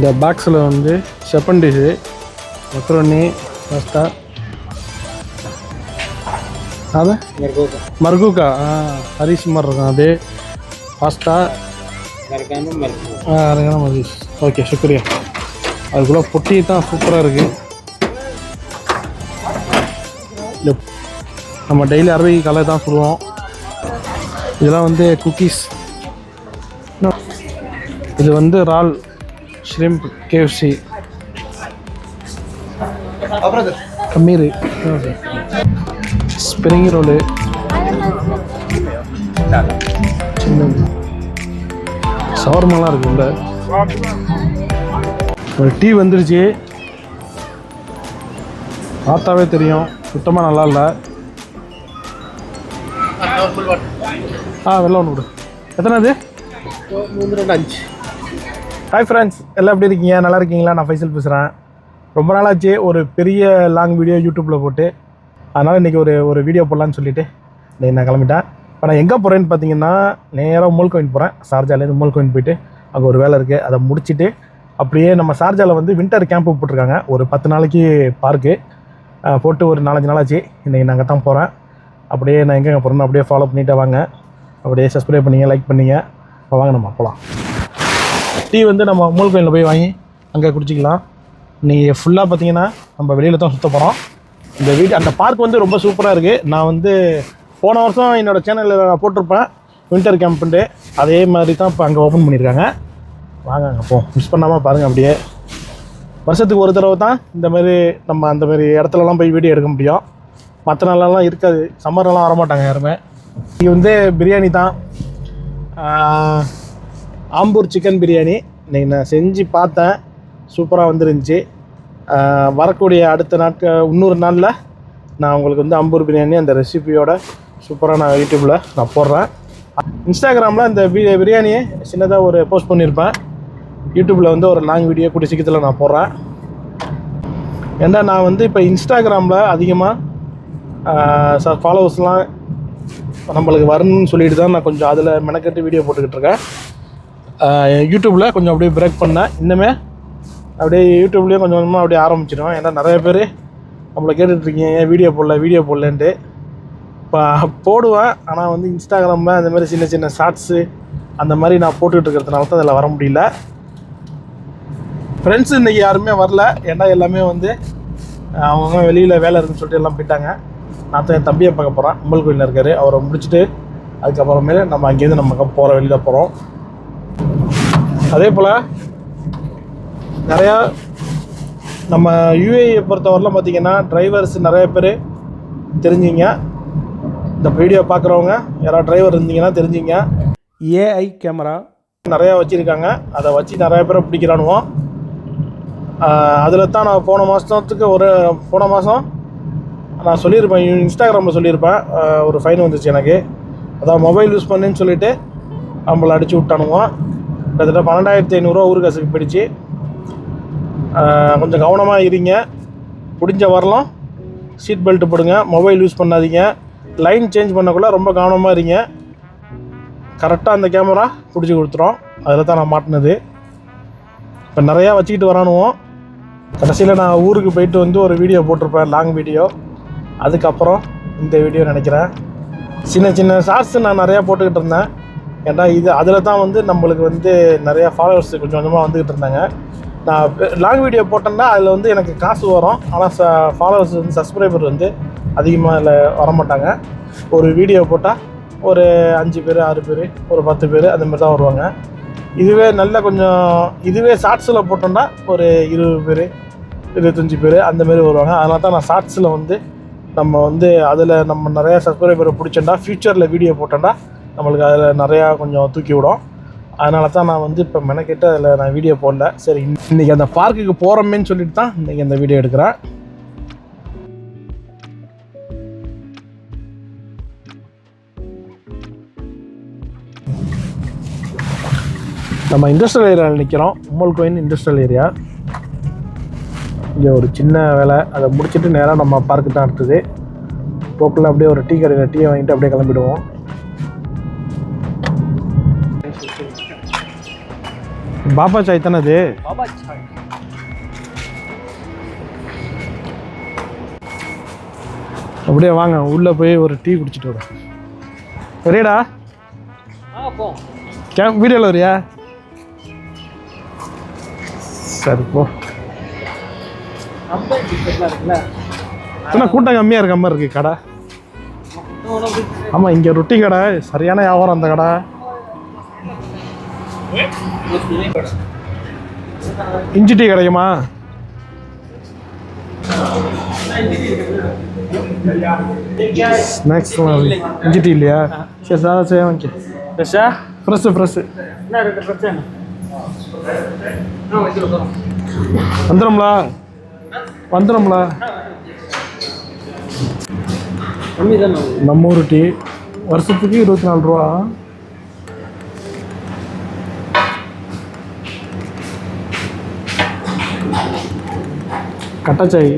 இந்த பாக்ஸில் வந்து செப்பண்டிஸு மக்ரோனி பாஸ்தா அது மர்கூக்கா. ஆ ஹரிஸ் மாதிரி இருக்கும் அது. பாஸ்தா ஆ அரகான மதீஸ் ஓகே சுக்ரியா. அதுக்குள்ளே பொட்டி தான் சூப்பராக இருக்குது நம்ம டெய்லி அரபிக் கலை தான் சொல்லுவோம். இதெல்லாம் வந்து குக்கீஸ் இது வந்து ரால் ஷ்ரிம்ப் கேஎஃப்சி கம்மீர். ஸ்ப்ரிங் ரோலு சவர்மெல்லாம் இருக்கு உள்ள ஒரு டீ வந்துருச்சு. பார்த்தாவே தெரியும். சுத்தமாக நல்லா இல்லை. ஆ வெள்ளை ஒன்று கொடு எத்தனை அது மூணு ரெண்டு அஞ்சு. ஹாய் ஃப்ரெண்ட்ஸ் எல்லாம் எப்படி இருக்கீங்க? நல்லா இருக்கீங்களா? நான் ஃபைசல் பேசுகிறேன் ரொம்ப நாளாச்சு ஒரு பெரிய லாங் வீடியோ யூடியூப்பில் போட்டு. அதனால் இன்றைக்கி ஒரு ஒரு வீடியோ போடலான்னு சொல்லிட்டு இன்றைக்கி நான் கிளம்பிட்டேன். இப்போ நான் எங்கே போகிறேன்னு பார்த்தீங்கன்னா நேராக மூல் கோயின் போகிறேன் சார்ஜாலேருந்து மூல் கோயின் போயிட்டு அங்கே ஒரு வேலை இருக்குது அதை முடிச்சுட்டு அப்படியே நம்ம சார்ஜாவில் வந்து வின்டர் கேம்ப்பு போட்டிருக்காங்க. ஒரு பத்து நாளைக்கு பார்க்கு போட்டு ஒரு நாலஞ்சு நாளாச்சு. இன்றைக்கி நாங்கள் தான் போகிறேன் அப்படியே நான் எங்கெங்கே போகிறேன்னு அப்படியே ஃபாலோ பண்ணிவிட்டு வாங்க. அப்படியே சப்ஸ்கிரைப் பண்ணிங்க லைக் பண்ணிங்க. இப்போ வாங்க நம்ம போகலாம் டீ வந்து நம்ம மூல் கோயிலில் போய் வாங்கி அங்கே குடிச்சிக்கலாம். நீங்கள் ஃபுல்லாக பார்த்தீங்கன்னா நம்ம வெளியில் தான் சுற்ற போகிறோம் இந்த வீடு அந்த பார்க் வந்து ரொம்ப சூப்பராக இருக்குது நான் வந்து போன வருஷம் என்னோடய சேனலில் போட்டிருப்பேன். வின்டர் கேம்ப்புன்ட்டு அதே மாதிரி தான் இப்போ அங்கே ஓப்பன் பண்ணியிருக்காங்க வாங்க அங்கே போ. மிஸ் பண்ணாமல் பாருங்கள் அப்படியே. வருஷத்துக்கு ஒரு தடவை தான் இந்த மாதிரி நம்ம அந்த மாதிரி இடத்துலலாம் போய் வீடியோ எடுக்க முடியும். மற்ற நாளெல்லாம் இருக்காது. சம்மர்லாம் வரமாட்டாங்க யாருமே. இது வந்து பிரியாணி தான். ஆம்பூர் சிக்கன் பிரியாணி. இன்றைக்கி நான் செஞ்சு பார்த்தேன். சூப்பராக வந்துருந்துச்சு. வரக்கூடிய அடுத்த நாட்கள் இன்னொரு நாளில் நான் உங்களுக்கு வந்து அம்பூர் பிரியாணி அந்த ரெசிபியோட சூப்பராக நான் யூடியூப்பில் நான் போடுறேன். இன்ஸ்டாகிராமில் இந்த பிரியாணியை சின்னதாக ஒரு போஸ்ட் பண்ணியிருப்பேன் யூடியூப்பில் வந்து ஒரு லாங் வீடியோ கூடிய சீக்கிரத்தில் நான் போடுறேன். ஏன்னா நான் வந்து இப்போ இன்ஸ்டாகிராமில் அதிகமாக ஃபாலோவர்ஸ்லாம் நம்மளுக்கு வரணும்னு சொல்லிட்டு தான் நான் கொஞ்சம் அதில் மெனக்கட்டு வீடியோ போட்டுக்கிட்டு இருக்கேன். யூடியூப்பில் கொஞ்சம் அப்படியே பிரேக் பண்ணேன். இன்னுமே அப்படியே யூடியூப்லேயும் கொஞ்சம் கொஞ்சமாக அப்படியே ஆரம்பிச்சிடுவேன். ஏன்னா நிறைய பேர் நம்மளை கேட்டுட்ருக்கீங்க ஏன் வீடியோ போடல வீடியோ போடலன்ட்டு. இப்போ போடுவேன். ஆனால் வந்து இன்ஸ்டாகிராமில் அந்த மாதிரி சின்ன சின்ன ஷார்ட்ஸு அந்த மாதிரி நான் போட்டுக்கிட்டு இருக்கிறதுனால தான் அதில் வர முடியல. ஃப்ரெண்ட்ஸ் இன்றைக்கி யாருமே வரல. ஏன்னா எல்லாமே வந்து அவங்க வெளியில் வேலை இருக்குன்னு சொல்லிட்டு எல்லாம் போயிட்டாங்க. நான் தான் என் தம்பியை பார்க்க போகிறேன் அம்பல் கோயிலில் இருக்கார். அவரை முடிச்சுட்டு அதுக்கப்புறமேலே நம்ம அங்கேருந்து நம்ம போகிற வெளியில் போகிறோம் அதே போல் நிறையா நம்ம யூஏயை பொறுத்தவரைலாம் பார்த்தீங்கன்னா டிரைவர்ஸ் நிறைய பேர் தெரிஞ்சிங்க. இந்த வீடியோ பார்க்குறவங்க யாராவது டிரைவர் இருந்தீங்கன்னா தெரிஞ்சிங்க. ஏஐ கேமரா நிறையா வச்சுருக்காங்க. அதை வச்சு நிறைய பேரை பிடிக்கிறானுவோம் அதில் தான் நான் போன மாதத்துக்கு ஒரு போன மாதம் நான் சொல்லியிருப்பேன். இன்ஸ்டாகிராமில் சொல்லியிருப்பேன். ஒரு ஃபைன் வந்துச்சு எனக்கு. அதான் மொபைல் யூஸ் பண்ணுன்னு சொல்லிட்டு நம்மளை அடித்து விட்டானுவோம் கிட்டத்தட்ட பன்னெண்டாயிரத்தி ஐநூறுரூவா ஊரு காசுக்கு போயிடுச்சு. கொஞ்சம் கவனமாக இருங்க. முடிஞ்ச வரலாம். சீட் பெல்ட் போடுங்க. மொபைல் யூஸ் பண்ணாதீங்க. லைன் சேஞ்ச் பண்ணக்குள்ள ரொம்ப கவனமாக இருங்க. கரெக்டாக அந்த கேமரா பிடிச்சி கொடுத்துரும். அதில் தான் நான் மாட்டினது. இப்போ நிறையா வச்சுக்கிட்டு வரானுவோம் கடைசியில் நான் ஊருக்கு போயிட்டு வந்து ஒரு வீடியோ போட்டிருப்பேன் லாங் வீடியோ அதுக்கப்புறம் இந்த வீடியோ நினைக்கிறேன். சின்ன சின்ன ஷார்ட்ஸ் நான் நிறையா போட்டுக்கிட்டு இருந்தேன். ஏன்னா இது அதில் தான் வந்து நம்மளுக்கு வந்து நிறையா ஃபாலோவர்ஸ் கொஞ்சம் கொஞ்சமாக வந்துக்கிட்டு இருந்தாங்க. நான் லாங் வீடியோ போட்டேன்னா அதில் வந்து எனக்கு காசு வரும். ஆனால் ச ஃபாலோவர்ஸ் வந்து சப்ஸ்கிரைபர் வந்து அதிகமாக அதில் வரமாட்டாங்க. ஒரு வீடியோ போட்டால் ஒரு அஞ்சு பேர் ஆறு பேர் ஒரு பத்து பேர் அந்த மாதிரி தான் வருவாங்க. இதுவே நல்ல கொஞ்சம் இதுவே ஷார்ட்ஸில் போட்டோம்னா ஒரு இருபது பேர் இருபத்தஞ்சி பேர் அந்தமாரி வருவாங்க. அதனால தான் நான் ஷார்ட்ஸில் வந்து நம்ம வந்து அதில் நம்ம நிறையா சப்ஸ்கிரைபரை பிடிச்சோன்னா ஃப்யூச்சரில் வீடியோ போட்டோன்னா நம்மளுக்கு அதில் நிறையா கொஞ்சம் தூக்கி விடும். அதனால தான் நான் வந்து இப்போ மெனக்கெட்டு அதில் நான் வீடியோ போடல. சரி இன்றைக்கி அந்த பார்க்குக்கு போகிறோமேன்னு சொல்லிட்டு தான் இன்றைக்கி அந்த வீடியோ எடுக்கிறேன். நம்ம இண்டஸ்ட்ரியல் ஏரியாவில் நிற்கிறோம் உம்மல் கோயின் இண்டஸ்ட்ரியல் ஏரியா இங்கே ஒரு சின்ன வேலை. அதை முடிச்சுட்டு நேராக நம்ம பார்க்கு தான் அடுத்தது. போக்கில் அப்படியே ஒரு டீ கடையில் டீயை வாங்கிட்டு அப்படியே கிளம்பிடுவோம். பாபா சாய் தானே அது? பாபா சாய். அப்படியே வாங்க உள்ளே போய் ஒரு டீ குடிச்சிட்டு வரோம். போ. கே வீடியோவில் வரியா? சரி போ. கூட்டம் கம்மியாக இருக்க மாதிரி இருக்குது கடை. ஆமாம் இங்கே ரொட்டி கடை சரியான வியாபாரம் அந்த கடை. இஞ்சி டீ கிடைக்குமா ஸ்நாக்ஸ்லாம் இஞ்சி டீ இல்லையா? சரி சார் சரி வாங்கி ஃப்ரெஷ்ஷா ஃப்ரெஷ்ஷு ஃப்ரெஷ்ஷு என்ன ரெண்டு வச்சுருக்கோம் வந்துடும்ல? வந்துடும்ல? நம்ம ஊர் டீ. வருஷத்துக்கு இருபத்தி நாலு ரூபா. கட்டாச்சாய்.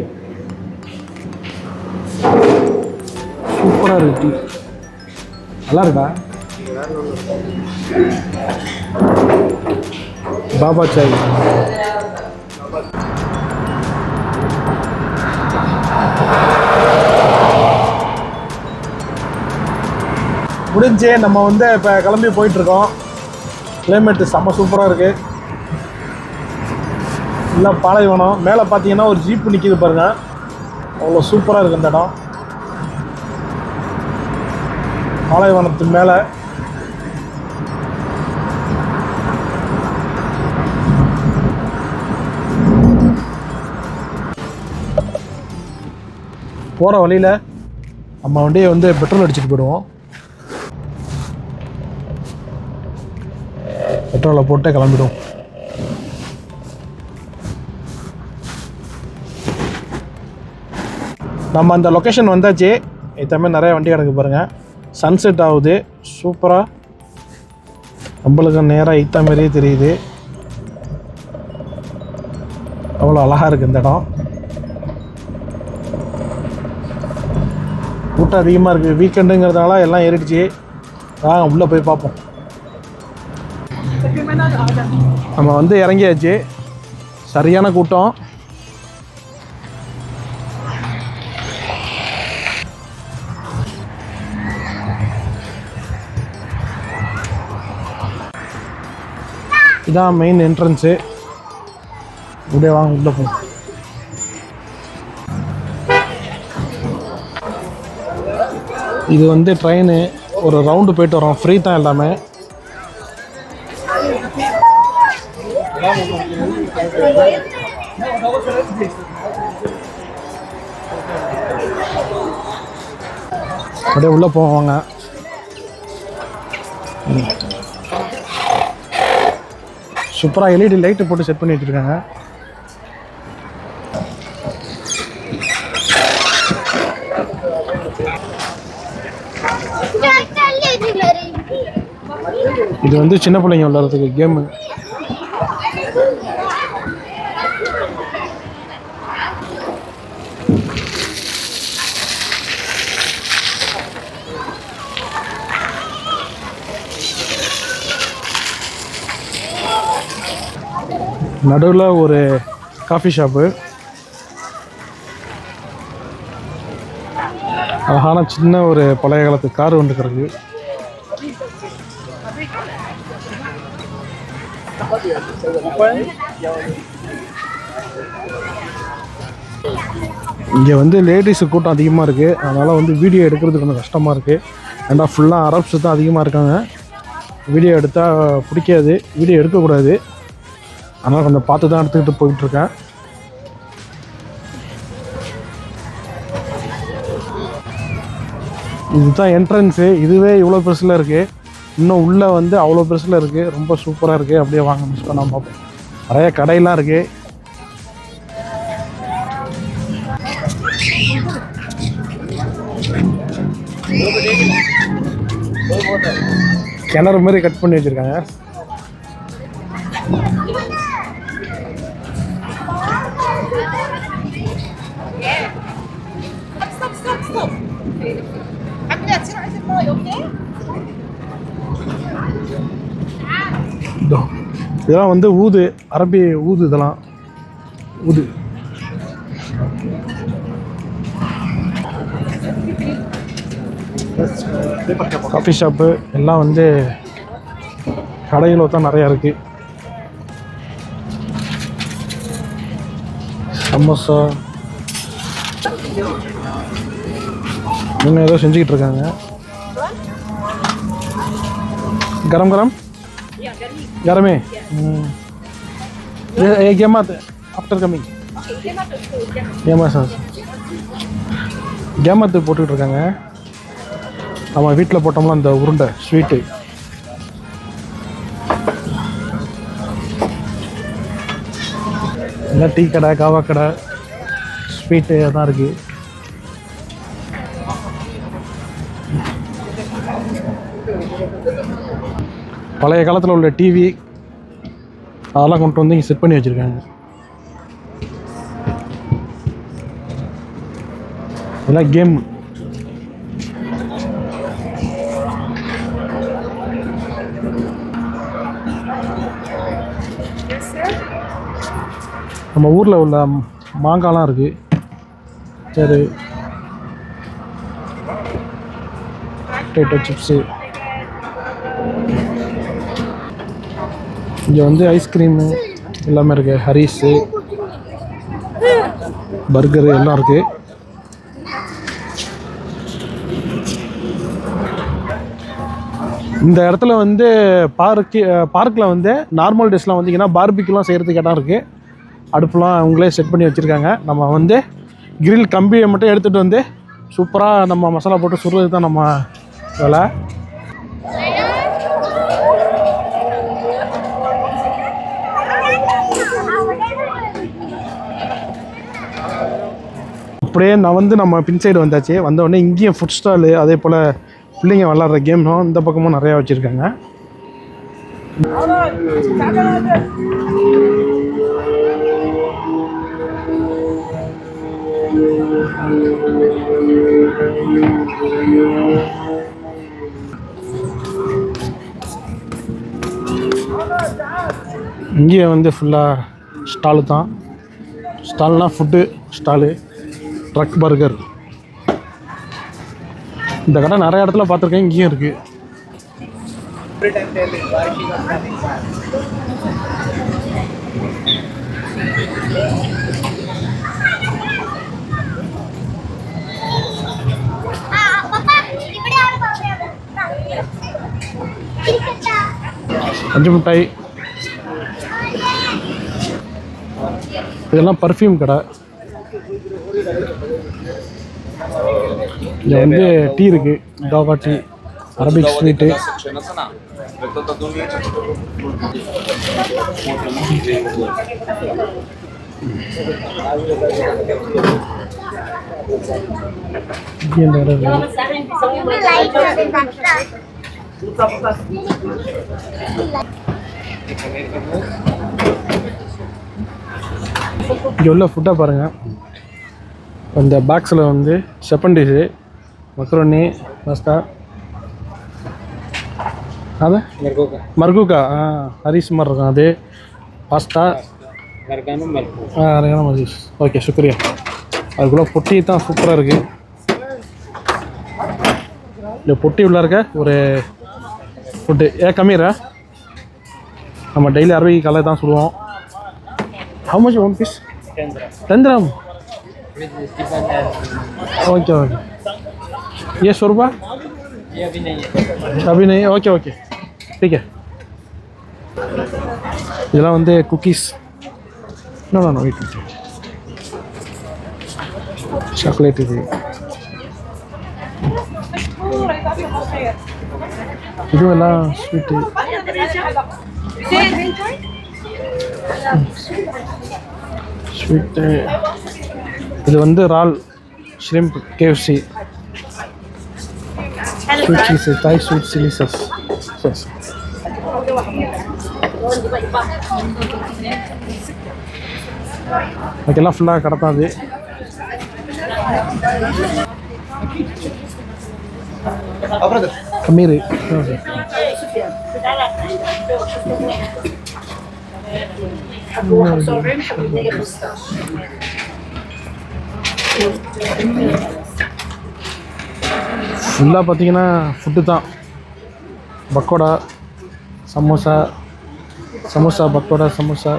சூப்பராக இருக்கு டீ. நல்லா இருக்கா? பாபா சாய். முடிஞ்சு நம்ம வந்து இப்போ கிளம்பி போயிட்டுருக்கோம் கிளைமேட்டு செம்ம சூப்பராக இருக்குது இல்லை பாலைவனம்? மேலே பார்த்தீங்கன்னா ஒரு ஜீப்பு நிற்கிது பாருங்கள் அவ்வளோ சூப்பராக இருக்குது இந்த இடம். பாலைவனத்து மேலே. போகிற வழியில் நம்ம வண்டியை வந்து பெட்ரோல் அடிச்சுட்டு போயிடுவோம். பெட்ரோலை போட்டு கிளம்பிடுவோம். நம்ம அந்த லொக்கேஷன் வந்தாச்சு. இதுமாதிரி நிறைய வண்டி கிடக்கு பாருங்கள் சன்செட் ஆகுது. சூப்பராக நம்மளுக்கு நேராக இத்த மாதிரியே தெரியுது. அவ்வளோ அழகாக இருக்குது இந்த இடம். கூட்டம் அதிகமாக இருக்குது வீக்கெண்டுங்கிறதுனால எல்லாம் ஏறிடுச்சு. வாங்க உள்ளே போய் பார்ப்போம். நம்ம வந்து இறங்கியாச்சு. சரியான கூட்டம். இதான் மெயின் என்ட்ரன்ஸு இப்படியே வாங்க உள்ளே போ. இது வந்து ட்ரெயின் ஒரு ரவுண்டு போயிட்டு வரோம். ஃப்ரீ தான் எல்லாமே. அப்படியே உள்ளே போவாங்க சூப்பராக எல்இடி லைட்டு போட்டு செட் பண்ணி வச்சுருக்காங்க. இது வந்து சின்ன பிள்ளைங்க விளாட்றதுக்கு கேமு நடுவில் ஒரு காஃபி ஷாப்பு அழகான சின்ன ஒரு பழைய காலத்து கார் ஒன்று கிடக்கு. இங்கே வந்து லேடிஸு கூட்டம் அதிகமாக இருக்குது அதனால் வந்து வீடியோ எடுக்கிறதுக்கு கொஞ்சம் கஷ்டமாக இருக்குது ஏன்னா ஃபுல்லாக அரப்ஸ் தான் அதிகமாக இருக்காங்க. வீடியோ எடுத்தால் பிடிக்காது. வீடியோ எடுக்கக்கூடாது. அதனால் கொஞ்சம் பார்த்து தான் எடுத்துக்கிட்டு போயிட்டுருக்கேன். இதுதான் என்ட்ரன்ஸு இதுவே இவ்வளோ பெருசில் இருக்குது இன்னும் உள்ளே வந்து அவ்வளோ பெருசில் இருக்குது ரொம்ப சூப்பராக இருக்குது அப்படியே வாங்க மிஸ் பண்ணாமல் பார்ப்போம். நிறைய கடையெல்லாம் இருக்குது கிணறு மாதிரி கட் பண்ணி வச்சுருக்காங்க. இதெல்லாம் வந்து ஊது அரபி ஊது இதெல்லாம். ஊது. காஃபி ஷாப்பு எல்லாம் வந்து கடைகள் தான் நிறையா இருக்குது சமோசா இன்னும் ஏதோ செஞ்சுக்கிட்டு இருக்காங்க. கரம் கரம். கரமே ம் ये गेमात आफ्टर कमिंग கேமா சார் கேமத்து போட்டுக்கிட்டு இருக்காங்க நம்ம வீட்டில் போட்டோம்ல அந்த உருண்டை ஸ்வீட்டு எல்லாம் டீ கடை காவா கடை ஸ்வீட்டு அதான் இருக்குது பழைய காலத்தில் உள்ள டிவி அதெல்லாம் கொண்டு வந்து இங்கே செட் பண்ணி வச்சுருக்காங்க. இதெல்லாம் கேம் நம்ம ஊரில் உள்ள மாங்காய்லாம் இருக்குது சரி. டேட்டோ சிப்ஸு இங்கே வந்து ஐஸ்கிரீமு எல்லாமே இருக்குது ஹரிஸு பர்கரு எல்லாம் இருக்குது இந்த இடத்துல வந்து பார்க்கு பார்க்கில் வந்து நார்மல் டேஸ்லாம் வந்தீங்கன்னா பார்பிக்யூலாம் செய்கிறதுக்கு இடம் இருக்குது அடுப்புலாம் அவங்களே செட் பண்ணி வச்சுருக்காங்க. நம்ம வந்து கிரில் கம்பியை மட்டும் எடுத்துகிட்டு வந்து சூப்பராக நம்ம மசாலா போட்டு சுடுறது தான் நம்ம வேலை. அப்படியே நான் வந்து நம்ம பின் சைடு வந்தாச்சு. வந்தோடனே இங்கேயும் ஃபுட் ஸ்டாலு அதே போல் பிள்ளைங்க விளாட்ற கேம்ஸும் இந்த பக்கமும் நிறையா வச்சுருக்காங்க. இங்கே வந்து ஃபுல்லாக ஸ்டாலு தான். ஸ்டால்னால் ஃபுட்டு ஸ்டாலு ட்ரக் பர்கர் இந்த கடை நிறைய இடத்துல பார்த்துருக்கேன் இங்கேயும் இருக்குது அஞ்சு மிட்டாய். இதெல்லாம் பர்ஃப்யூம் கடை. இங்கே வந்து டீ இருக்கு. காவா டீ. Arabic sweet. இங்கே உள்ள ஃபுட்டாக பாருங்கள் இந்த பாக்ஸில் வந்து செப்பண்டீஸு மக்ரோனி ಮಕ್ರೋನಿ ಮಸ್ತಾ ಅದೇ ಮರ್ಗುಕ ಹಾಂ ಹರೀಶ್ ಮರ್ಗ ಅದೇ ಪಾಸ್ತಾ ಹಾಂ ರೆಗಾನು மர்கூஸ் ஓகே சுக்ரியா அதுக்குள்ளே பொட்டி தான் சூப்பராக இருக்குது இந்த பொட்டி உள்ள இருக்க ஒரு ஃபுட்டு ஏ கம்மீரா நம்ம டெய்லி அரபி கலர் தான் சொல்லுவோம் how much one piece ten gram okay okay ये सौ रुपये ये अभी नहीं है अभी नहीं ओके ओके ठीक है இதெல்லாம் வந்து cookies no no wait chocolate இது இதுவும் எல்லாம் ஸ்வீட்டு ஸ்வீட்டு இது வந்து ரால் shrimp KFC Sushi, Thai soup, chili sauce. sauce. அதுக்கெல்லாம் ஃபுல்லாக கிடத்தாது கம்மீர் Thank you. ஃபுல்லாக பார்த்தீங்கன்னா ஃபுட்டு தான். பக்கோடா சமோசா சமோசா பக்கோடா சமோசா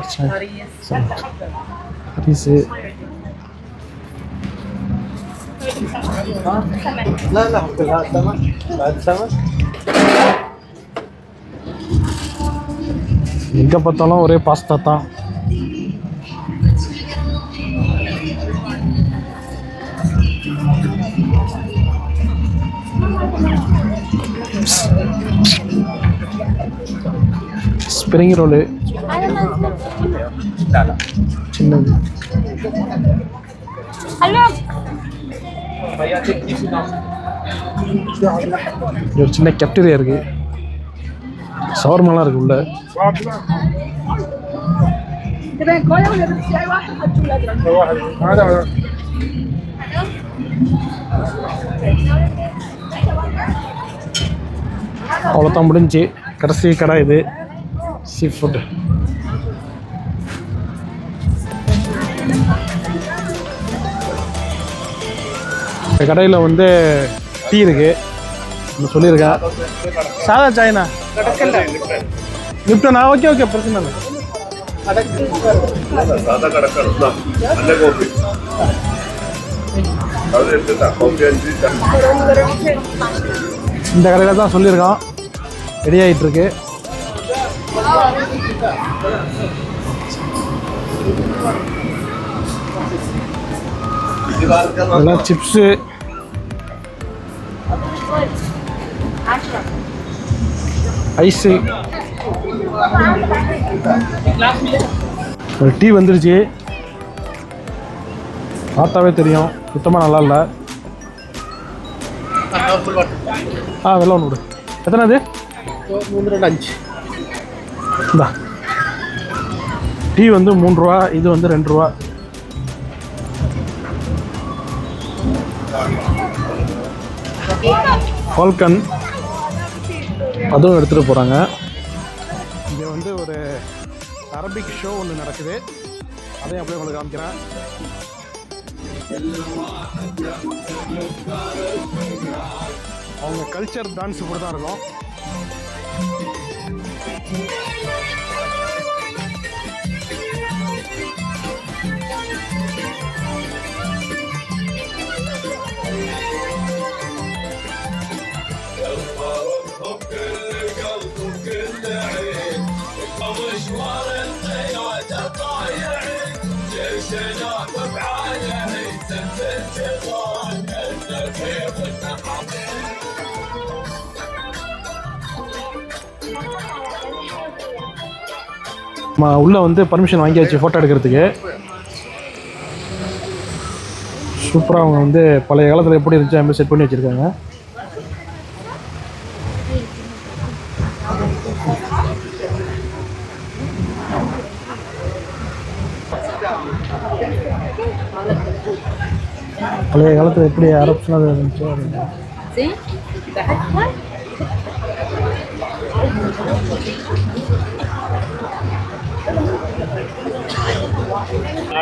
ரைஸு எங்கே பார்த்தாலும் ஒரே பாஸ்தா தான். ஸ்ப்ரிங் ரோலு சின்னது ஒரு சின்ன கெப்டரியா இருக்கு சவர்மெல்லாம் இருக்கு உள்ள அவ்வளோதான் முடிஞ்சு. கடைசி கடை இது. சீ ஃபுட்டு இந்த கடையில் வந்து டீ இருக்குது சொல்லியிருக்கேன் சாதா சாய்னா? லிப்டனா ஓகே ஓகே பிரச்சனை இந்த கடையில் தான் சொல்லியிருக்கான். ரெடி ஆகிட்டு இருக்கு இதெல்லாம் சிப்ஸு ஐஸு ஒரு டீ வந்துருச்சு. பார்த்தாவே தெரியும். சுத்தமாக நல்லா இல்லை. ஆ வெள்ளம் ஒன்று விடு எத்தனை அது? மூணு ரெண்டு அஞ்சு இந்தா. டீ வந்து மூணு ரூபா இது வந்து ரெண்டு ரூபா ஃபால்கன் அதுவும் எடுத்துகிட்டு போகிறாங்க இங்கே வந்து ஒரு அரபிக் ஷோ ஒன்று நடக்குது. அதையும் அப்படியே உங்களுக்கு காமிக்கிறேன். அவங்க கல்ச்சர் டான்ஸ் இப்படி தான் இருக்கும். مشوار القيادة طايع جيشنا تبعاله يسبب جبال النبي والنحر உள்ளே வந்து பர்மிஷன் வாங்கியாச்சு ஃபோட்டோ எடுக்கிறதுக்கு. சூப்பராக அவங்க வந்து பழைய காலத்தில் எப்படி இருந்துச்சு அது மாதிரி செட் பண்ணி வச்சுருக்காங்க. பழைய காலத்தில் எப்படி அரப்ஸ்லாம் இருந்துச்சோ அது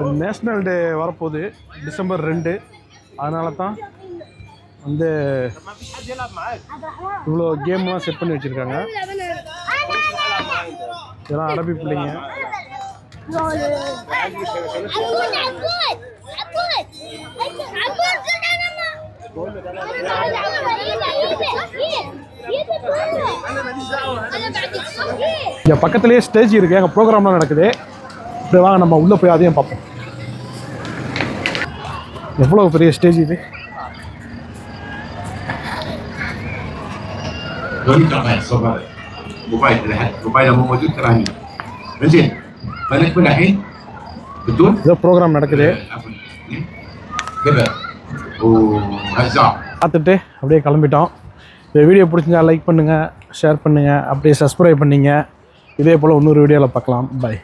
இப்போ நேஷ்னல் டே வரப்போகுது டிசம்பர் ரெண்டு. அதனால தான் வந்து இவ்வளோ கேம்லாம் செட் பண்ணி வச்சுருக்காங்க. இதெல்லாம் அரபி பிள்ளைங்க. இங்கே பக்கத்துலேயே ஸ்டேஜ் இருக்குது அங்கே ப்ரோக்ராம்லாம் நடக்குது. இப்படி வாங்க நம்ம உள்ளே போய் அதையும் பார்ப்போம். எவ்வளோ பெரிய ஸ்டேஜ் இது? ஏதோ ப்ரோக்ராம் நடக்குது. பார்த்துட்டு அப்படியே கிளம்பிட்டோம். இந்த வீடியோ பிடிச்சிருந்தா லைக் பண்ணுங்கள் ஷேர் பண்ணுங்கள் அப்படியே சப்ஸ்கிரைப் பண்ணிங்க. இதே போல் இன்னொரு வீடியோவில் பார்க்கலாம். பை